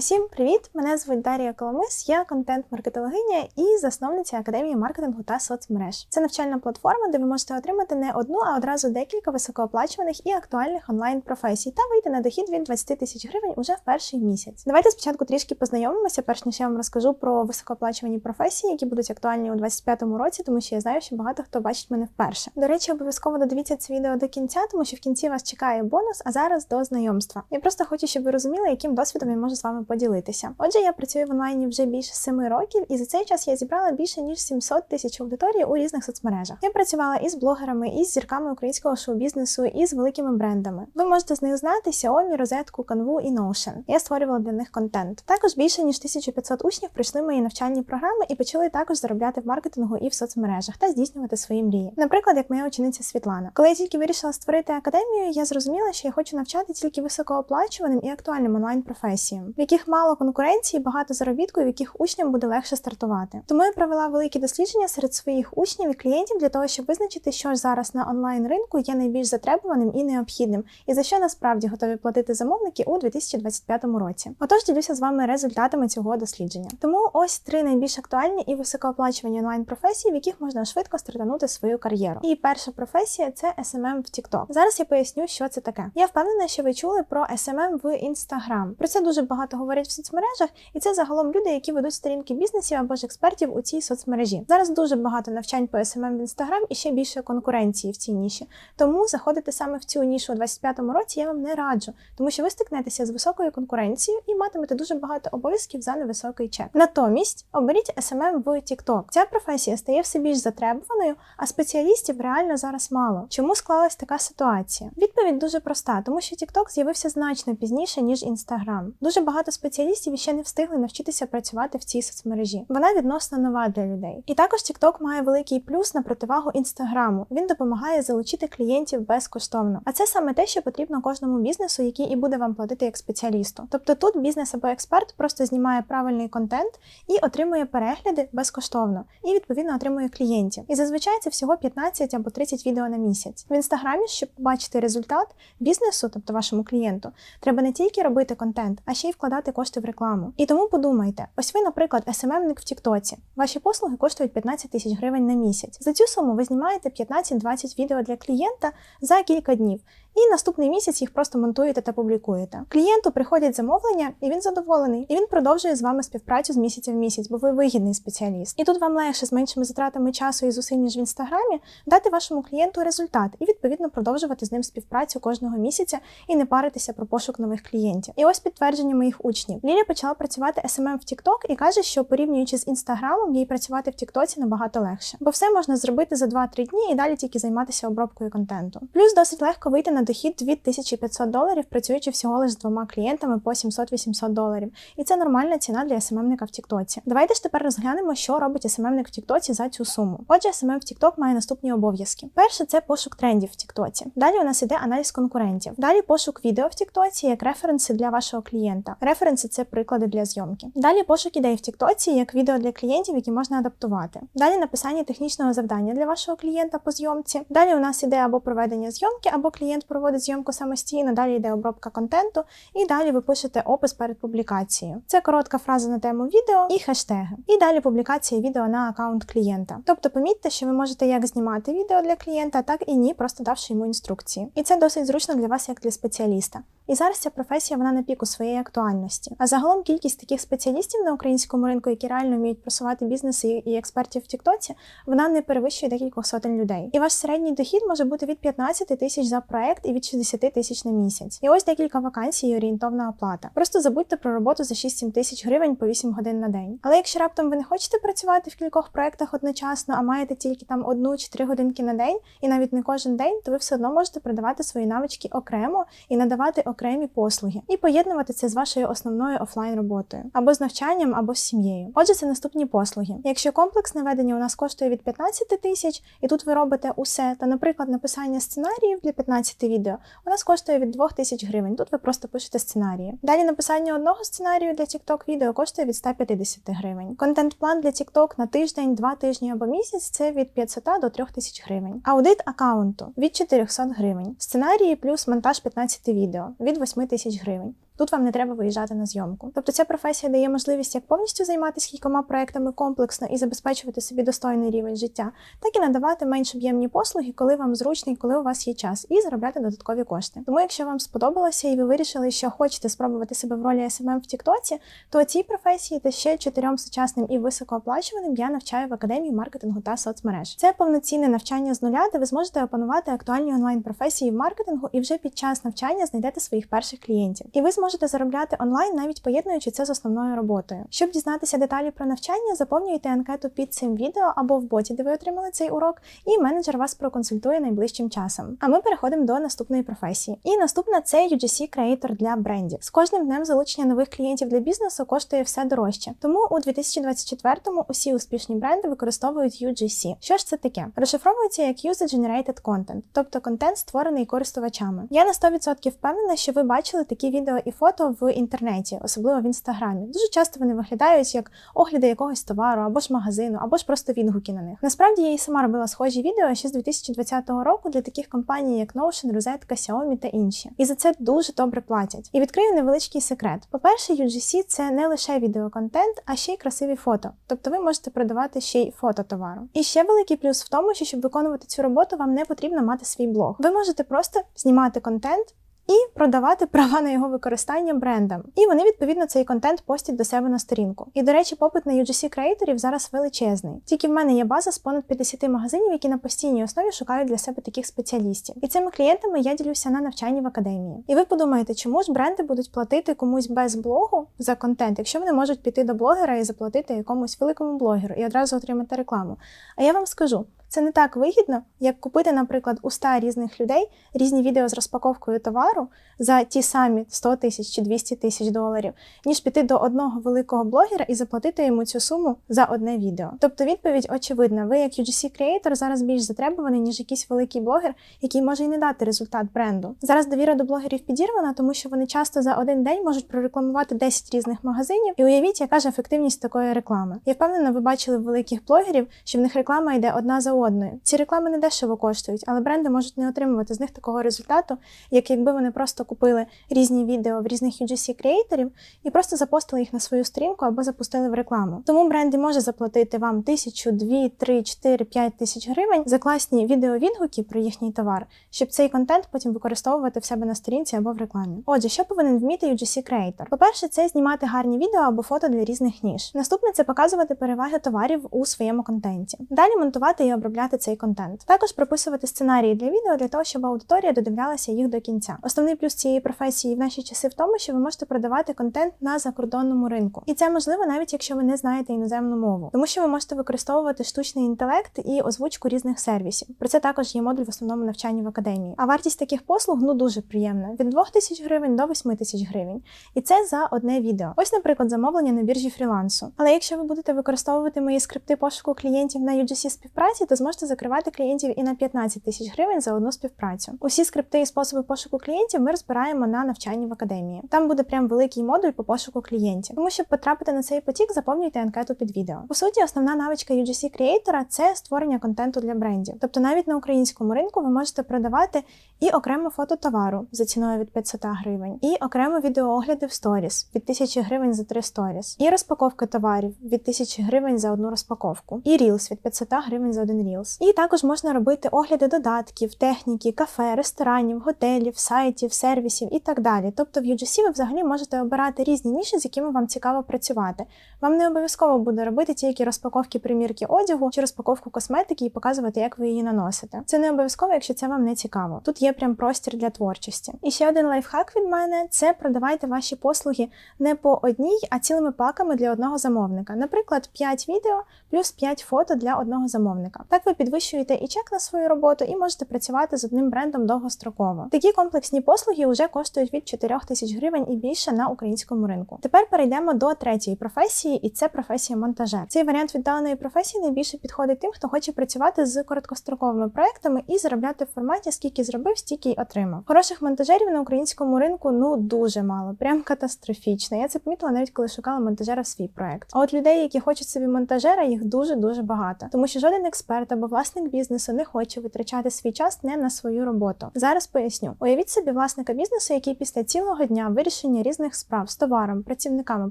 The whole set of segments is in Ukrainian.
Усім привіт! Мене звуть Дар'я Коломис, я контент-маркетологиня і засновниця академії маркетингу та соцмереж. Це навчальна платформа, де ви можете отримати не одну, а одразу декілька високооплачуваних і актуальних онлайн професій та вийти на дохід від 20 тисяч гривень уже в перший місяць. Давайте спочатку трішки познайомимося, перш ніж я вам розкажу про високооплачувані професії, які будуть актуальні у 2025 році, тому що я знаю, що багато хто бачить мене вперше. До речі, обов'язково додивіться це відео до кінця, тому що в кінці вас чекає бонус, а зараз до знайомства. Я просто хочу, щоб ви розуміли, яким досвідом я можу з вами поділитися. Отже, я працюю в онлайні вже більше 7 років, і за цей час я зібрала більше ніж 700 тисяч аудиторії у різних соцмережах. Я працювала із блогерами, із зірками українського шоу-бізнесу, і з великими брендами. Ви можете з них знати Xiaomi, Розетку, Canvu і Notion. Я створювала для них контент. Також більше ніж 1500 учнів пройшли мої навчальні програми і почали також заробляти в маркетингу і в соцмережах та здійснювати свої мрії. Наприклад, як моя учениця Світлана. Коли я тільки вирішила створити академію, я зрозуміла, що я хочу навчати тільки високооплачуваним і актуальним онлайн професіям, в яких мало конкуренції, багато заробітку, в яких учням буде легше стартувати. Тому я провела великі дослідження серед своїх учнів і клієнтів для того, щоб визначити, що ж зараз на онлайн ринку є найбільш затребуваним і необхідним, і за що насправді готові платити замовники у 2025 році. Отож, ділюся з вами результатами цього дослідження. Тому ось три найбільш актуальні і високооплачувані онлайн професії, в яких можна швидко стартанути свою кар'єру. І перша професія це SMM в TikTok. Зараз я поясню, що це таке. Я впевнена, що ви чули про SMM в Instagram. Про це дуже багато говорять в соцмережах, і це загалом люди, які ведуть сторінки бізнесів або ж експертів у цій соцмережі. Зараз дуже багато навчань по SMM в Instagram і ще більше конкуренції в цій ніші. Тому заходити саме в цю нішу у 25-му році я вам не раджу, тому що ви стикнетеся з високою конкуренцією і матимете дуже багато обов'язків за невисокий чек. Натомість оберіть SMM в TikTok. Ця професія стає все більш затребуваною, а спеціалістів реально зараз мало. Чому склалась така ситуація? Відповідь дуже проста, тому що TikTok з'явився значно пізніше ніж Instagram. Дуже багато спеціалістів ще не встигли навчитися працювати в цій соцмережі. Вона відносно нова для людей. І також TikTok має великий плюс на противагу інстаграму. Він допомагає залучити клієнтів безкоштовно. А це саме те, що потрібно кожному бізнесу, який і буде вам платити як спеціалісту. Тобто тут бізнес або експерт просто знімає правильний контент і отримує перегляди безкоштовно, і відповідно отримує клієнтів. І зазвичай це всього 15 або 30 відео на місяць. В інстаграмі, щоб побачити результат бізнесу, тобто вашому клієнту, треба не тільки робити контент, а ще й вкладати кошти в рекламу. І тому подумайте: ось ви, наприклад, СММник в Тіктоці. Ваші послуги коштують 15 тисяч гривень на місяць. За цю суму ви знімаєте 15-20 відео для клієнта за кілька днів. І наступний місяць їх просто монтуєте та публікуєте. Клієнту приходять замовлення, і він задоволений. І він продовжує з вами співпрацю з місяця в місяць, бо ви вигідний спеціаліст. І тут вам легше з меншими затратами часу і зусиль, ніж в інстаграмі, дати вашому клієнту результат і відповідно продовжувати з ним співпрацю кожного місяця і не паритися про пошук нових клієнтів. І ось підтвердження моїх учнів. Ліля почала працювати SMM в TikTok і каже, що порівнюючи з інстаграмом, їй працювати в Тіктоці набагато легше, бо все можна зробити за 2-3 дні і далі тільки займатися обробкою контенту. Плюс досить легко вийти на дохід 2500 доларів, працюючи всього лише з двома клієнтами по 700-800 доларів. І це нормальна ціна для СММника в Тіктоці. Давайте ж тепер розглянемо, що робить СММник в Тіктоці за цю суму. Отже, СММ в Тікток має наступні обов'язки. Перше це пошук трендів в Тіктоці. Далі у нас іде аналіз конкурентів. Далі пошук відео в Тіктоці як референси для вашого клієнта. Референси це приклади для зйомки. Далі пошук ідей в Тіктоці як відео для клієнтів, які можна адаптувати. Далі написання технічного завдання для вашого клієнта по зйомці. Далі у нас іде або проведення зйомки, або клієнт проводить зйомку самостійно. Далі йде обробка контенту, і далі ви пишете опис перед публікацією. Це коротка фраза на тему відео і хештеги. І далі публікація відео на аккаунт клієнта. Тобто помітьте, що ви можете як знімати відео для клієнта, так і ні, просто давши йому інструкції. І це досить зручно для вас як для спеціаліста. І зараз ця професія вона на піку своєї актуальності. А загалом кількість таких спеціалістів на українському ринку, які реально вміють просувати бізнеси і експертів в Тіктоці, вона не перевищує декількох сотень людей. І ваш середній дохід може бути від 15 тисяч за проект і від 60 тисяч на місяць. І ось декілька вакансій і орієнтовна оплата. Просто забудьте про роботу за 6-7 тисяч гривень по 8 годин на день. Але якщо раптом ви не хочете працювати в кількох проектах одночасно, а маєте тільки там одну чи три годинки на день, і навіть не кожен день, то ви все одно можете продавати свої навички окремо і надавати окремі послуги, і поєднувати це з вашою основною офлайн роботою або з навчанням, або з сім'єю. Отже, це наступні послуги. Якщо комплексне ведення у нас коштує від 15 тисяч, і тут ви робите усе, то, наприклад, написання сценаріїв для 15 відео у нас коштує від 2 тисяч гривень. Тут ви просто пишете сценарії. Далі написання одного сценарію для TikTok відео коштує від 150 гривень. Контент-план для TikTok на тиждень, два тижні або місяць це від 500 до 3000 гривень. Аудит аккаунту від 400 гривень. Сценарії плюс монтаж 15 відео від 8 тисяч гривень. Тут вам не треба виїжджати на зйомку. Тобто ця професія дає можливість як повністю займатися кількома проектами комплексно і забезпечувати собі достойний рівень життя, так і надавати менш об'ємні послуги, коли вам зручно і коли у вас є час, і заробляти додаткові кошти. Тому, якщо вам сподобалося і ви вирішили, що хочете спробувати себе в ролі SMM в Тіктоці, то цій професії та ще чотирьом сучасним і високооплачуваним я навчаю в академії маркетингу та соцмереж. Це повноцінне навчання з нуля, де ви зможете опанувати актуальні онлайн професії в маркетингу і вже під час навчання знайдете своїх перших клієнтів. І ви зможете заробляти онлайн, навіть поєднуючи це з основною роботою. Щоб дізнатися деталі про навчання, заповнюйте анкету під цим відео або в боті, де ви отримали цей урок, і менеджер вас проконсультує найближчим часом. А ми переходимо до наступної професії. І наступна це UGC Creator для брендів. З кожним днем залучення нових клієнтів для бізнесу коштує все дорожче. Тому у 2024-му усі успішні бренди використовують UGC. Що ж це таке? Розшифровується як User Generated Content, тобто контент створений користувачами. Я на 100% впевнена, що ви бачили такі відео і фото в інтернеті, особливо в інстаграмі. Дуже часто вони виглядають як огляди якогось товару або ж магазину, або ж просто відгуки на них. Насправді я і сама робила схожі відео ще з 2020 року для таких компаній, як Notion, Rosetta, Xiaomi та інші. І за це дуже добре платять. І відкрию невеличкий секрет. По-перше, UGC – це не лише відеоконтент, а ще й красиві фото. Тобто ви можете продавати ще й фото товару. І ще великий плюс в тому, що щоб виконувати цю роботу, вам не потрібно мати свій блог. Ви можете просто знімати контент. І продавати права на його використання брендам. І вони відповідно цей контент постять до себе на сторінку. І до речі, попит на UGC креаторів зараз величезний. Тільки в мене є база з понад 50 магазинів, які на постійній основі шукають для себе таких спеціалістів. І цими клієнтами я ділюся на навчанні в академії. І ви подумаєте, чому ж бренди будуть платити комусь без блогу за контент, якщо вони можуть піти до блогера і заплатити якомусь великому блогеру і одразу отримати рекламу? А я вам скажу. Це не так вигідно, як купити, наприклад, у 100 різних людей різні відео з розпаковкою товару за ті самі 100 тисяч чи 200 тисяч доларів, ніж піти до одного великого блогера і заплатити йому цю суму за одне відео. Тобто відповідь очевидна. Ви, як UGC Creator, зараз більш затребуваний, ніж якийсь великий блогер, який може і не дати результат бренду. Зараз довіра до блогерів підірвана, тому що вони часто за один день можуть прорекламувати 10 різних магазинів. І уявіть, яка ж ефективність такої реклами. Я впевнена, ви бачили великих блогерів, що в них реклама йде одна за одною. Ці реклами не дешево коштують, але бренди можуть не отримувати з них такого результату, як якби вони просто купили різні відео в різних UGC креаторів і просто запостили їх на свою сторінку або запустили в рекламу. Тому бренди може заплатити вам тисячу, дві, три, чотири, п'ять тисяч гривень за класні відеовідгуки про їхній товар, щоб цей контент потім використовувати в себе на сторінці або в рекламі. Отже, що повинен вміти UGC Creator? По-перше, це знімати гарні відео або фото для різних ніж. Наступне це показувати переваги товарів у своєму контенті. Далі монтувати і обробляти цей контент. Також прописувати сценарії для відео для того, щоб аудиторія додивлялася їх до кінця. Основний плюс цієї професії в наші часи в тому, що ви можете продавати контент на закордонному ринку. І це можливо навіть якщо ви не знаєте іноземну мову, тому що ви можете використовувати штучний інтелект і озвучку різних сервісів. Про це також є модуль в основному навчанні в академії. А вартість таких послуг ну дуже приємна від 2 тисяч гривень до 8 тисяч гривень. І це за одне відео. Ось, наприклад, замовлення на біржі фрілансу. Але якщо ви будете використовувати мої скрипти пошуку клієнтів на UGC співпраці, то зможете закривати клієнтів і на 15 тисяч гривень за одну співпрацю. Усі скрипти і способи пошуку клієнтів ми розбираємо на навчанні в академії. Там буде прям великий модуль по пошуку клієнтів. Тому щоб потрапити на цей потік, заповнюйте анкету під відео. По суті, основна навичка UGC Creator – це створення контенту для брендів. Тобто навіть на українському ринку ви можете продавати і окремо фото товару за ціною від 500 гривень, і окремо відеоогляди в сторіс від 1000 гривень за 3 сторіс, і розпаковки товарів від 1000 гривень за одну розпаковку, і Reels від 500 гривень за один Reels. І також можна робити огляди додатків, техніки, кафе, ресторанів, готелів, сайтів, сервісів і так далі. Тобто в UGC ви взагалі можете обирати різні ніші, з якими вам цікаво працювати. Вам не обов'язково буде робити тільки розпаковки примірки одягу чи розпаковку косметики і показувати, як ви її наносите. Це не обов'язково, якщо це вам не цікаво. Тут є прям простір для творчості. І ще один лайфхак від мене це продавайте ваші послуги не по одній, а цілими паками для одного замовника. Наприклад, 5 відео плюс 5 фото для одного замовника. Так ви підвищуєте і чек на свою роботу, і можете працювати з одним брендом довгостроково. Такі комплексні послуги вже коштують від 4 тисяч гривень і більше на українському ринку. Тепер перейдемо до третьої професії, і це професія монтажер. Цей варіант віддаленої професії найбільше підходить тим, хто хоче працювати з короткостроковими проектами і заробляти в форматі скільки зробив, стільки й отримав. Хороших монтажерів на українському ринку ну дуже мало, прям катастрофічно. Я це помітила навіть коли шукала монтажера в свій проект. А от людей, які хочуть собі монтажера, їх дуже дуже багато, тому що жоден експерт експерт або власник бізнесу не хоче витрачати свій час не на свою роботу. Зараз поясню. Уявіть собі власника бізнесу, який після цілого дня вирішення різних справ з товаром, працівниками,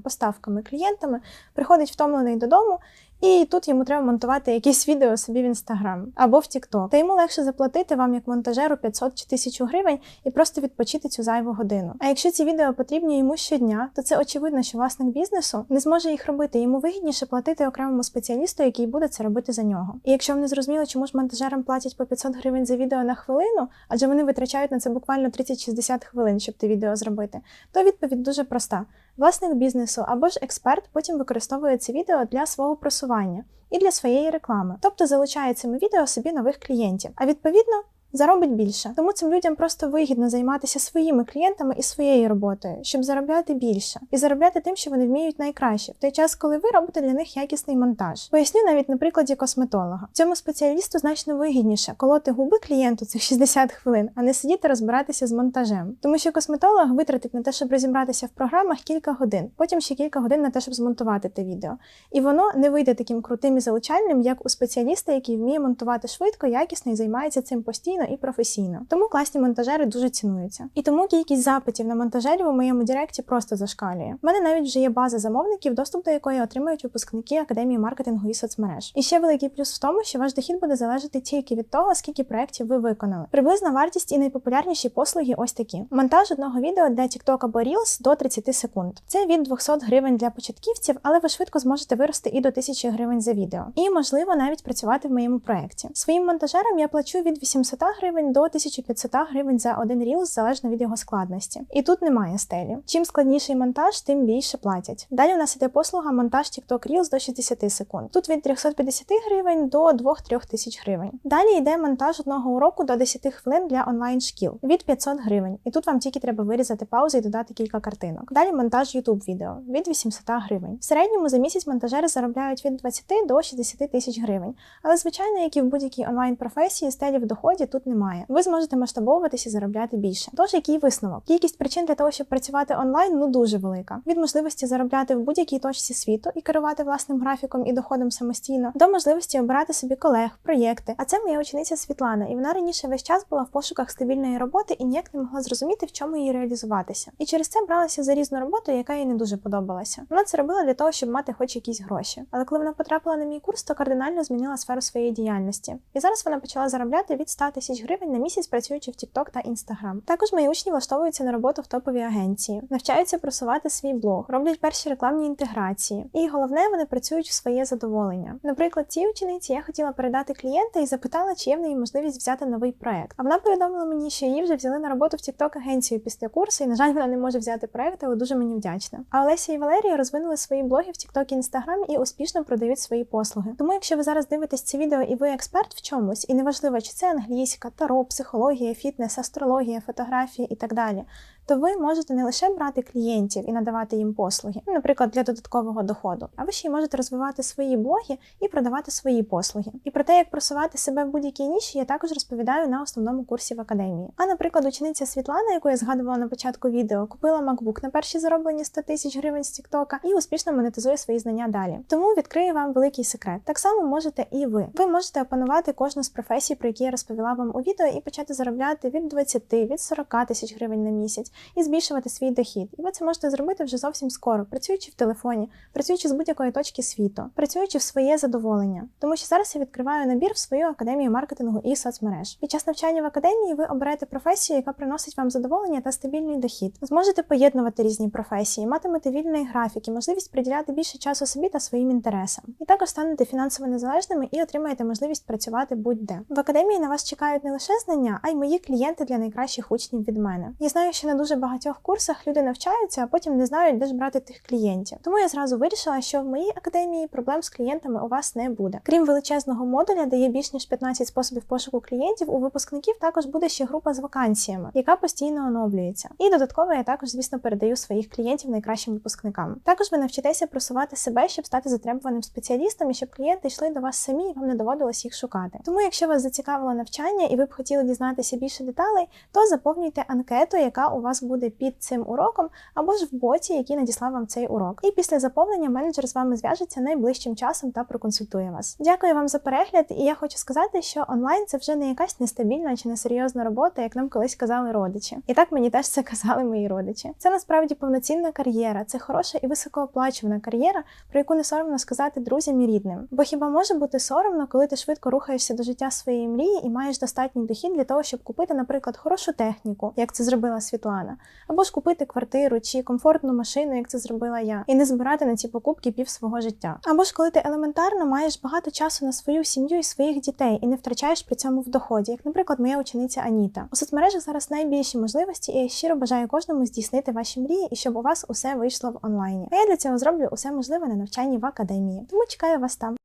поставками, клієнтами приходить втомлений додому. І тут йому треба монтувати якісь відео собі в інстаграм або в Тікток. Та йому легше заплатити вам як монтажеру 500 чи 1000 гривень і просто відпочити цю зайву годину. А якщо ці відео потрібні йому щодня, то це очевидно, що власник бізнесу не зможе їх робити. Йому вигідніше платити окремому спеціалісту, який буде це робити за нього. І якщо ви не зрозуміли, чому ж монтажерам платять по 500 гривень за відео на хвилину, адже вони витрачають на це буквально 30-60 хвилин, щоб те відео зробити, то відповідь дуже проста. Власник бізнесу або ж експерт потім використовує це відео для свого просування і для своєї реклами, тобто залучає цими відео собі нових клієнтів. А відповідно заробить більше. Тому цим людям просто вигідно займатися своїми клієнтами і своєю роботою, щоб заробляти більше і заробляти тим, що вони вміють найкраще, в той час, коли ви робите для них якісний монтаж. Поясню навіть на прикладі косметолога. Цьому спеціалісту значно вигідніше колоти губи клієнту цих 60 хвилин, а не сидіти розбиратися з монтажем. Тому що косметолог витратить на те, щоб розібратися в програмах кілька годин, потім ще кілька годин на те, щоб змонтувати те відео. І воно не вийде таким крутим і залучальним, як у спеціаліста, який вміє монтувати швидко, якісно і займається цим постійно і професійно. Тому класні монтажери дуже цінуються. І тому кількість запитів на монтажерів у моєму директі просто зашкалює. У мене навіть вже є база замовників, доступ до якої отримують випускники академії маркетингу і соцмереж. І ще великий плюс в тому, що ваш дохід буде залежати тільки від того, скільки проєктів ви виконали. Приблизна вартість і найпопулярніші послуги ось такі: монтаж одного відео для TikTok або Reels до 30 секунд. Це від 200 гривень для початківців, але ви швидко зможете вирости і до 1000 гривень за відео. І можливо навіть працювати в моєму проєкті. Своїм монтажерам я плачу від 800 гривень до 1500 гривень за один рілз залежно від його складності. І тут немає стелі. Чим складніший монтаж, тим більше платять. Далі у нас іде послуга монтаж TikTok Reels до 60 секунд. Тут від 350 гривень до 2-3 тисяч гривень. Далі йде монтаж одного уроку до 10 хвилин для онлайн шкіл від 500 гривень. І тут вам тільки треба вирізати паузу і додати кілька картинок. Далі монтаж YouTube відео від 800 гривень. В середньому за місяць монтажери заробляють від 20 до 60 тисяч гривень. Але звичайно, як і в будь-якій онлайн професії, стелі в доході тут немає ви зможете масштабовуватися і заробляти більше. Тож, який висновок? Кількість причин для того, щоб працювати онлайн, ну дуже велика. Від можливості заробляти в будь-якій точці світу і керувати власним графіком і доходом самостійно, до можливості обирати собі колег, проєкти. А це моя учениця Світлана, і вона раніше весь час була в пошуках стабільної роботи і ніяк не могла зрозуміти, в чому їй реалізуватися. І через це бралася за різну роботу, яка їй не дуже подобалася. Вона це робила для того, щоб мати хоч якісь гроші. Але коли вона потрапила на мій курс, то кардинально змінила сферу своєї діяльності. І зараз вона почала заробляти від 100 тисяч гривень на місяць працюючи в TikTok та Instagram. Також мої учні влаштовуються на роботу в топові агенції, навчаються просувати свій блог, роблять перші рекламні інтеграції. І головне, вони працюють в своє задоволення. Наприклад, цій учениці я хотіла передати клієнта і запитала, чи є в неї можливість взяти новий проект. А вона повідомила мені, що її вже взяли на роботу в TikTok агенцію після курсу, і на жаль, вона не може взяти проект, але дуже мені вдячна. А Олеся і Валерія розвинули свої блоги в TikTok і Instagram і успішно продають свої послуги. Тому, якщо ви зараз дивитесь це відео і ви експерт в чомусь, і неважливо, чи це англійська, таро, психологія, фітнес, астрологія, фотографія і так далі, то ви можете не лише брати клієнтів і надавати їм послуги, ну, наприклад, для додаткового доходу, а ви ще й можете розвивати свої блоги і продавати свої послуги. І про те, як просувати себе в будь-якій ніші, я також розповідаю на основному курсі в академії. А, наприклад, учениця Світлана, яку я згадувала на початку відео, купила MacBook на перші зароблені 100 тисяч гривень з Тіктока і успішно монетизує свої знання далі. Тому відкрию вам великий секрет. Так само можете і ви. Ви можете опанувати кожну з професій, про які я розповіла вам у відео, і почати заробляти від 20, від 40 тисяч гривень на місяць і збільшувати свій дохід. І ви це можете зробити вже зовсім скоро, працюючи в телефоні, працюючи з будь-якої точки світу, працюючи в своє задоволення. Тому що зараз я відкриваю набір в свою академію маркетингу і соцмереж. Під час навчання в академії ви оберете професію, яка приносить вам задоволення та стабільний дохід. Зможете поєднувати різні професії, матимете вільний графік і можливість приділяти більше часу собі та своїм інтересам. І також станете фінансово незалежними і отримаєте можливість працювати будь-де. В академії на вас чекають не лише знання, а й мої клієнти для найкращих учнів від мене. Я знаю, що на дуже багатьох курсах люди навчаються, а потім не знають, де ж брати тих клієнтів. Тому я зразу вирішила, що в моїй академії проблем з клієнтами у вас не буде. Крім величезного модуля, де є більш ніж 15 способів пошуку клієнтів, у випускників також буде ще група з вакансіями, яка постійно оновлюється. І додатково я також, звісно, передаю своїх клієнтів найкращим випускникам. Також ви навчитеся просувати себе, щоб стати затребуваним спеціалістом і щоб клієнти йшли до вас самі і вам не доводилось їх шукати. Тому, якщо вас зацікавило навчання, питання, і ви б хотіли дізнатися більше деталей, то заповнюйте анкету, яка у вас буде під цим уроком, або ж в боті, який надіслав вам цей урок. І після заповнення менеджер з вами зв'яжеться найближчим часом та проконсультує вас. Дякую вам за перегляд, і я хочу сказати, що онлайн це вже не якась нестабільна чи несерйозна робота, як нам колись казали родичі. І так мені теж це казали мої родичі. Це насправді повноцінна кар'єра, це хороша і високооплачувана кар'єра, про яку не соромно сказати друзям і рідним. Бо хіба може бути соромно, коли ти швидко рухаєшся до життя своєї мрії і маєш достатній дохід для того, щоб купити, наприклад, хорошу техніку, як це зробила Світлана, або ж купити квартиру чи комфортну машину, як це зробила я, і не збирати на ці покупки пів свого життя. Або ж коли ти елементарно маєш багато часу на свою сім'ю і своїх дітей і не втрачаєш при цьому в доході, як, наприклад, моя учениця Аніта. У соцмережах зараз найбільші можливості, і я щиро бажаю кожному здійснити ваші мрії і щоб у вас усе вийшло в онлайні. А я для цього зроблю усе можливе на навчанні в академії. Тому чекаю вас там.